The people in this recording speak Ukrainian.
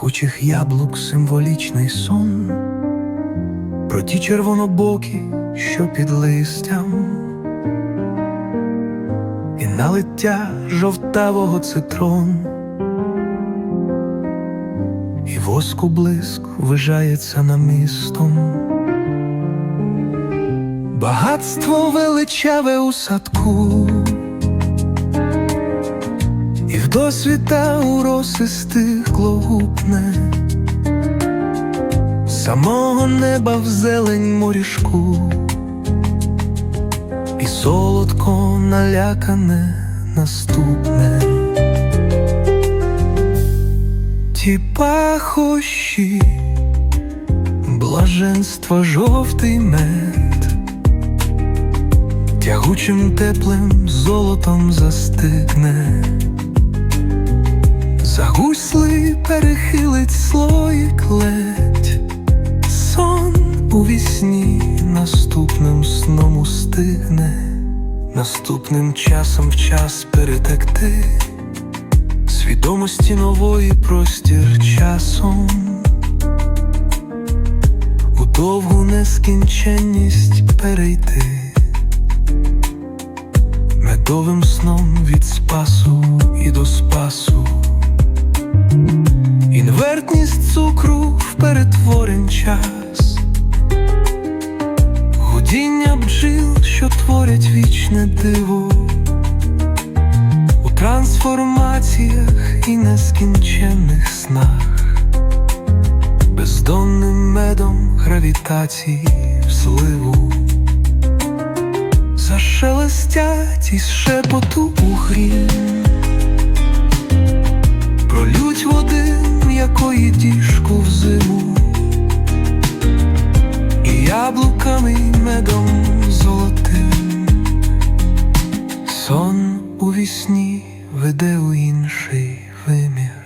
спячих яблук символічний сон, про ті червонобокі, що під листям, і налиття жовтавого цитрон, і воску блиск вижається намистом. Багатство величаве у садку, і в досвіта у росистих клогупне, самого неба в зелень морішку, і солодко налякане наступне. Ті пахощі, блаженства жовтий мед, тягучим теплим золотом застигне, перехилить слоїк ледь, сон у вісні наступним сном устигне, наступним часом в час перетекти, свідомості нової простір часом. У довгу нескінченність перейти. Медовим сном від спасу і до спасу, інвертність цукру в перетворень час, гудіння бджіл, що творять вічне диво, у трансформаціях і нескінченних снах, бездонним медом гравітації в зливу. Зашелестять із шепоту у хрін яблуками й медом золотим. Сон у вісні веде у інший вимір